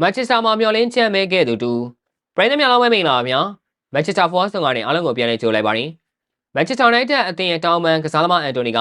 မန်ချက်စတာမှာမျှော်လင့်ချက်မဲခဲ့သူတူပရိသတ်များလုံးပဲမင်္ဂလာပါဗျာမန်ချက်စတာဖော်ဆောင်ကနေအားလုံးကိုပြန်လည်ကြိုလိုက်ပါရင်မန်ချက်စတာယူနိုက်တက်အသင်းရဲ့တောင်းပန်ကစားသမားအန်တိုနီက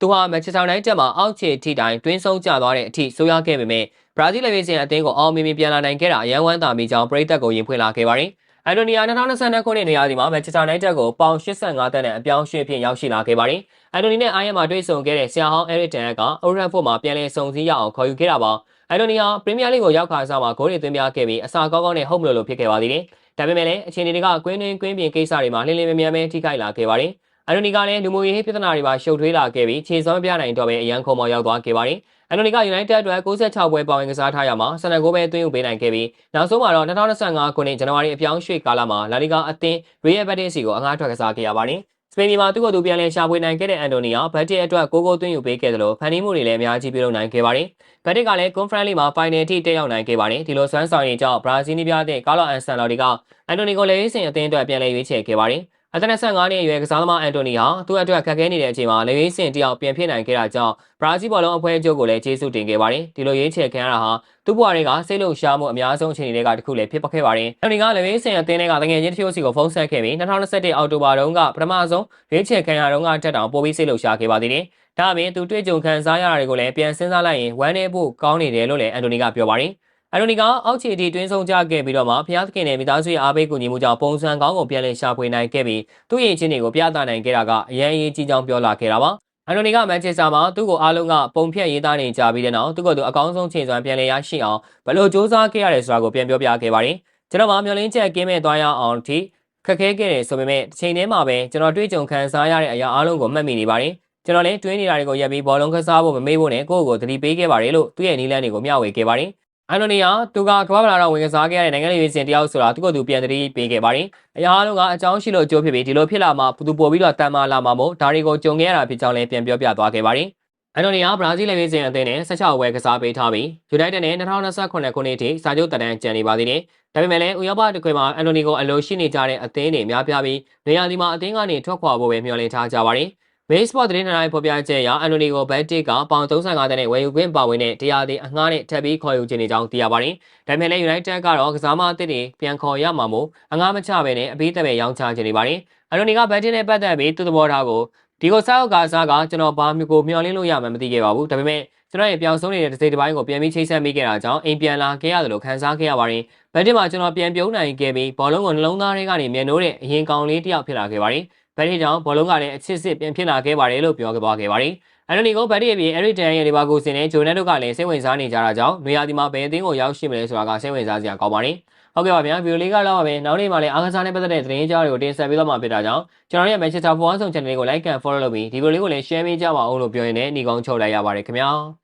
သူဟာမန်ချက်စတာယူနိုက်တက်မှာအောက်ခြေထိတိုင်းတွင်းဆုံးကျသွားတဲ့အထိဆိုးရွားခဲ့ပေမဲ့ဘရာဇီးလေဗီစင်အသင်းကိုအောင်မြင်မြင်ပြန်လာနိုင်ခဲ့တာအယံဝမ်းသာမိကြောင်းပရိသတ်ကိုရင်ဖွင့်လာခဲ့ပါတယ် အန်တိုနီယာ2022ခုနှစ်နေရာဒီမှာမန်ချက်စတာယူနိုက်တက်ကိုပေါင်85တန်းနဲ့အပြောင်းရွှေ့ဖြင့်ရောက်ရှိလာခဲ့ပါတယ်အန်တိုနီနဲ့အိုင်ယမ်မှာတွေ့ဆုံခဲ့တဲ့ဆရာဟောင်းအဲရစ်တန်ကအိုရန်ဖို့မှာပြန်လည်ဆုံစည်းရအောင်ခေါ်ယူခဲ့တာပါအန်တိုနီယာပရီးမီးယားလိကိုရောက်ခါစားမှာဂိုးတွေသွင်းပြခဲ့ပြီးအစာကောင်းကောင်းနဲ့ဟုတ်မလို့လို့ဖြစ်ခဲ့ပါသေးတယ်။ဒါပေမဲ့လည်းအခြေအနေတွေကကွင်းတွင်းကွင်းပြင်ကိစ္စတွေမှာလင်းလင်းမြဲမြဲထိခိုက်လာခဲ့ပါတယ်။ အန်တိုနီကလည်းလူမှုရေးပြဿနာတွေပါရှုပ်ထွေးလာခဲ့ပြီးခြေစွမ်းပြနိုင်တော့ပဲအရန်ခုံမော်ရောက်သွားခဲ့ပါတယ်။အန်တိုနီက United အတွက်66ပွဲပေါင်ဝင်ကစားထားရမှာ19ပွဲသွင်းယူပေးနိုင်ခဲ့ပြီးနောက်ဆုံးမှာတော့2025ခုနှစ်ဇန်နဝါရီအပြောင်းရွှေ့ကာလမှာလာလီဂါအသင်း Real Betis စီကိုအငှားထွက်ကစားခဲ့ရပါတယ်။စပိန်ပြည်မှာသူ့ကိုယ်သူပြန်လည်ရှာဖွေနိုင်ခဲ့တဲ့အန်တိုနီယာဘတ်တစ်အတွက်ကိုကိုသွင်းယူပေးခဲ့တယ်လို့ဖန်တီးမှုတွေလည်းအများကြီးပြုလုပ်နိုင်ခဲ့ပါတယ်။ဘတ်တစ်ကလည်း Conference League မှာ Final အထိတက်ရောက်နိုင်ခဲ့ပါတယ်။ဒီလိုစွမ်းဆောင်ရည်ကြောင့်ဘရာဇီးနီးပြတဲ့ကာလော့အန်ဆန်လော်ဒီကအန်တိုနီကိုလည်းစင်အသင်းအတွက်ပြန်လည်ရွေးချယ်ခဲ့ပါတယ်။ အသက်25နှစ်အရွယ်ကစားသမားအန်တိုနီဟာသူ့အတွက်ခက်ခဲနေတဲ့အချိန်မှာလေဝေးစင်တယောက်ပြန်ဖြစ်နိုင်ခဲ့တာကြောင့်ဘရာဇီးဘောလုံးအဖွဲ့အချုပ်ကိုလည်းကျေးဇူးတင်ခဲ့ပါတယ်။ဒီလိုရွေးချယ်ခံရတာဟာသူ့ဘဝတွေကစိတ်လုံရှားမှုအများဆုံးအခြေအနေတွေကတစ်ခုလည်းဖြစ်ပခဲ့ပါတယ်။အန်တိုနီကလေဝေးစင်အသင်းတွေကတကယ်ချင်းတချို့စီကိုဖုန်းဆက်ခဲ့ပြီး2021အောက်တိုဘာတုန်းကပထမဆုံးရွေးချယ်ခံရတုန်းကတက်တောင်ပိုပြီးစိတ်လုံရှားခဲ့ပါသေးတယ်။ဒါအပြင်သူတွေ့ကြုံခံစားရတာတွေကိုလည်းပြန်စဉ်းစားလိုက်ရင်ဝမ်းနည်းဖို့ကောင်းနေတယ်လို့လည်းအန်တိုနီကပြောပါတယ်။ အန်တိုနီကအောက်ခြေထိတွင်းဆုံးကြခဲ့ပြီးတော့မှဖျားသခင်နဲ့မိသားစုရဲ့အားပေးကူညီမှုကြောင့်ပုံစံကောင်းကိုပြန်လည်ရှာဖွေနိုင်ခဲ့ပြီးသူ့ရဲ့ချင်းတွေကိုပြသနိုင်ခဲ့တာကအရန်ရေးကြီးကြောင်းပြောလာခဲ့တာပါ။အန်တိုနီကမန်ချက်စတာမှာသူ့ကိုအားလုံးကပုံဖြတ်ရေးသားနေကြပြီးတဲ့နောက်သူ့ကိုယ်သူအကောင်းဆုံးချိန်စွမ်းပြန်လည်ရရှိအောင်ဘယ်လိုစ조사ခဲ့ရတယ်ဆိုတာကိုပြန်ပြောပြခဲ့ပါတယ်။ကျွန်တော်မှမျှော်လင့်ချက်ကင်းမဲ့သွားရအောင်အထိခက်ခဲခဲ့တယ်ဆိုပေမဲ့တစ်ချိန်တည်းမှာပဲကျွန်တော်တွေ့ကြုံခံစားရတဲ့အရာအလုံးကိုမှတ်မိနေပါတယ်။ကျွန်တော်လည်းတွင်းနေတာတွေကိုရပ်ပြီးဘောလုံးကစားဖို့မမေ့ဖို့နဲ့ကိုယ့်ကိုယ်ကိုသတိပေးခဲ့ပါတယ်လို့သူ့ရဲ့နီးလန်းတွေကိုမျှဝေခဲ့ပါတယ်။ အန်တိုနီယာသူကကမ္ဘာဗလာတော့ဝင်ကစားခဲ့ရတဲ့နိုင်ငံရေးစင်တယောက်ဆိုတာသူကသူပြန်တတိပေးခဲ့ပါတယ်။အရာအလုံးကအကြောင်းရှိလို့ကြိုးဖြစ်ပြီးဒီလိုဖြစ်လာမှသူပို့ပြီးတော့တန်မာလာမှာမို့ဒါတွေကိုကြုံခဲ့ရတာဖြစ်ကြောင်းလည်းပြန်ပြောပြသွားခဲ့ပါတယ်။အန်တိုနီယာဘရာဇီးနိုင်ငံစင်အသင်းနဲ့16ဝဲကစားပေးထားပြီးယူနိုက်တက်နဲ့2028ခုနှစ်အထိစာချုပ်တက်တန်းကျန်နေပါသေးတယ်။ဒါပေမဲ့လည်းဥရောပတခွေမှာအန်တိုနီကိုအလိုရှိနေကြတဲ့အသင်းတွေများပြားပြီးနေရာဒီမှာအသင်းကနေထွက်ခွာဖို့ပဲမျှော်လင့်ထားကြပါတယ်။ Base Sport သတင်းတိုင်းဖော်ပြချက်အရအန်တိုနီကိုဘတ်တစ်ကပေါင်35တန်းနဲ့ဝယ်ယူခွင့်ပါဝင်တဲ့တရားသည်အငှားနဲ့ထပ်ပြီးခေါ်ယူခြင်းနေကြောင်းသိရပါတယ်။ဒါပေမဲ့လည်း United ကတော့ကစားမအသစ်တွေပြန်ခေါ်ရမှာမို့အငှားမချဘဲနဲ့အပေးသက်ပဲရောင်းချခြင်းနေပါတယ်။အန်တိုနီကဘတ်တစ်နဲ့ပတ်သက်ပြီးသူ့သဘောထားကိုဒီကိုစားအုပ်ကစားကကျွန်တော်ဘာမျိုးကိုမျှော်လင့်လို့ရမှမသိခဲ့ပါဘူး။ဒါပေမဲ့ကျွန်တော်ရဲ့ပြောင်းဆုံးနေတဲ့တစ်စိတ်တစ်ပိုင်းကိုပြန်ပြီးချိတ်ဆက်မိခဲ့တာကြောင့်အိမ်ပြန်လာခဲ့ရတယ်လို့ခံစားခဲ့ရပါတယ်။ဘတ်တစ်မှာကျွန်တော်ပြန်ပြုံးနိုင်ခဲ့ပြီးဘောလုံးကိုနှလုံးသားထဲကနေမြန်နိုးတဲ့အရင်ကောင်လေးတစ်ယောက်ဖြစ်လာခဲ့ပါတယ်။ ဘက်တီကြောင့်ဘောလုံးကလည်းအချစ်စစ်ပြန်ဖြစ်လာခဲ့ပါတယ်လို့ပြောခဲ့သွားခဲ့ပါတယ်။အန်တိုနီကိုဘက်တီအပြင်အရစ်တန်ရဲ့ဒီဘာကိုစင်နဲ့ဂျိုနက်တို့ကလည်းစိတ်ဝင်စားနေကြတာကြောင့်နွေရာသီမှာဘယ်အသင်းကိုရောက်ရှိမလဲဆိုတာကစိတ်ဝင်စားစရာကောင်းပါတယ်။ဟုတ်ကဲ့ပါဗျာဗီဒီယိုလေးကတော့ပဲနောက်နေ့မှလည်းအားကစားနဲ့ပတ်သက်တဲ့သတင်းကြားတွေကိုတင်ဆက်ပေးတော့မှာဖြစ်တာကြောင့်ကျွန်တော်ရဲ့ Manchester Forward ဆောင် channel လေးကို like and follow လုပ်ပြီးဒီဗီဒီယိုလေးကိုလည်း share ပေးကြပါဦးလို့ပြောရင်းနဲ့ညီကောင်းချုပ်လိုက်ရပါတယ်ခင်ဗျာ။